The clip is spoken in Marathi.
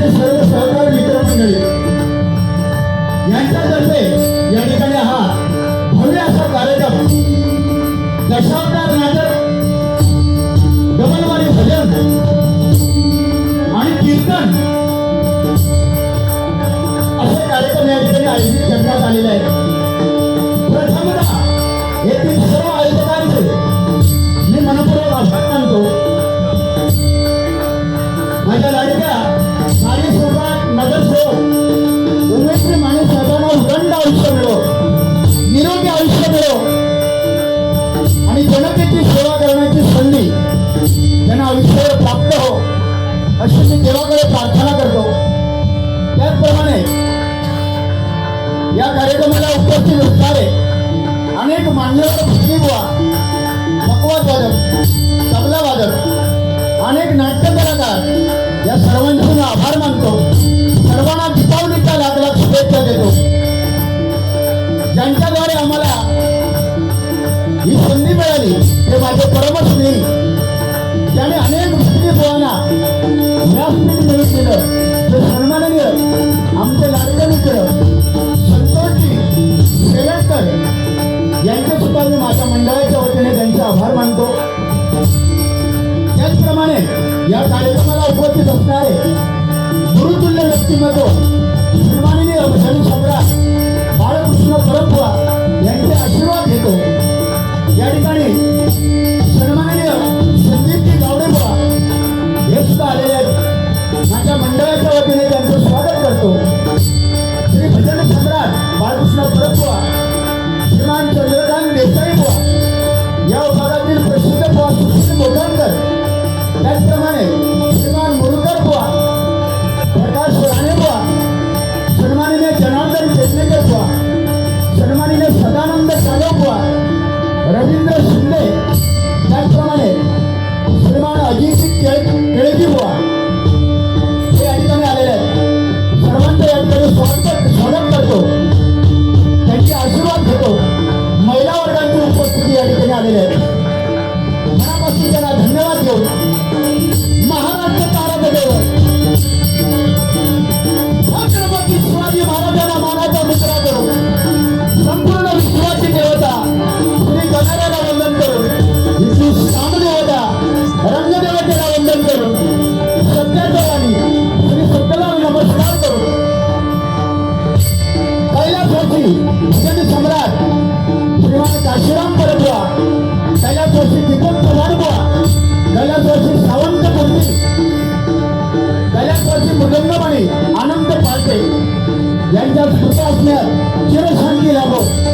राज्याचे सर्व सहकार मित्र मंडळी यांच्यातर्फे या ठिकाणी हा भव्य असा कार्यक्रम दशावतार नाटक गमनवारी भजन आणि कीर्तन असे कार्यक्रम या ठिकाणी आयोजित करण्यात आलेले आहेत. प्रथमता येथील सर्व आयोजकांचे मी मनपूर्वक आभार अशी मी देवाकडे प्रार्थना करतो. त्याचप्रमाणे या कार्यक्रमाला उपस्थित असणारे अनेक मान्यवर मकवाद वादक तबला वादक अनेक नाट्य कलाकार या सर्वांचे मी आभार मानतो. सर्वांना दीपावलीच्या लाख लाख शुभेच्छा देतो. ज्यांच्याद्वारे आम्हाला ही संधी मिळाली ते माझे परमस्नेही त्याने अनेक भक्तिबुवांना व्यासपीठ मिळून दिलं ते सन्माननीय आमचे लाडके मित्र संतोषजी शेलटकर यांचे सुद्धा मी माझ्या मंडळाच्या वतीने त्यांचे आभार मानतो. त्याचप्रमाणे या कार्यक्रमाला उपस्थित असणारे गुरुतुल्य व्यक्तिमत्व सन्माननीय भजन सम्राट बाळकृष्ण परबुवा यांचे आशीर्वाद घेतो. या ठिकाणी रवींद्र शिंदे. त्याचप्रमाणे श्रीमान अजित काशीराम परबुवा कैलासवासी दीपक पवार बुवा कैलासवासी सावंत मूर्ती कैलासवासी मृदंगमणी आनंद पालते यांच्या स्मृती असण्यात चिरशांती लाभो.